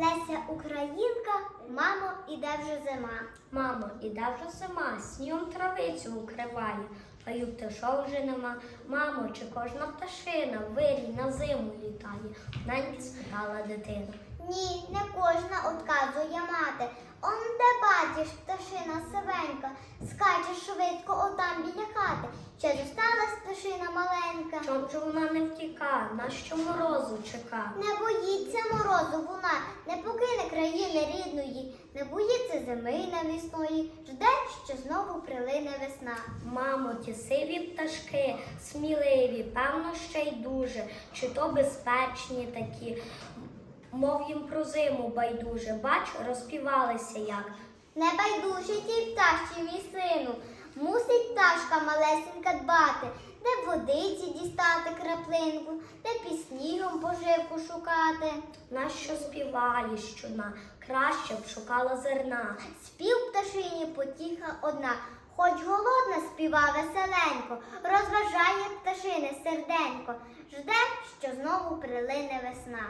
Леся Українка, мамо, іде вже зима. Мамо, іде вже зима, снігом травицю укриває, а й пташок вже нема. Мамо, чи кожна пташина вирій на зиму літає? Неньки спитала дитина. Ні, не кожна отказує мати. Он де бачиш, пташина сивенька, скаче швидко отам біля хати. Чи пташина маленька? Чом же вона не втіка, на що морозу чека? Не боїться морозу вона, не покине країни рідної, не боїться зими навісної, жде, що знову прилине весна. Мамо, ті сиві пташки, сміливі, певно, ще й дуже, чи то безпечні такі, мов їм про зиму байдуже, бач, розпівалися як. Не байдуже тій пташці, мій сину, мусить пташка малесенька дбати, краплинку, де під снігом поживку шукати. Нащо співає на краще б шукала зерна. Спів пташині потіха одна, хоч голодна співа веселенько, розважає пташине серденько, жде, що знову прилине весна.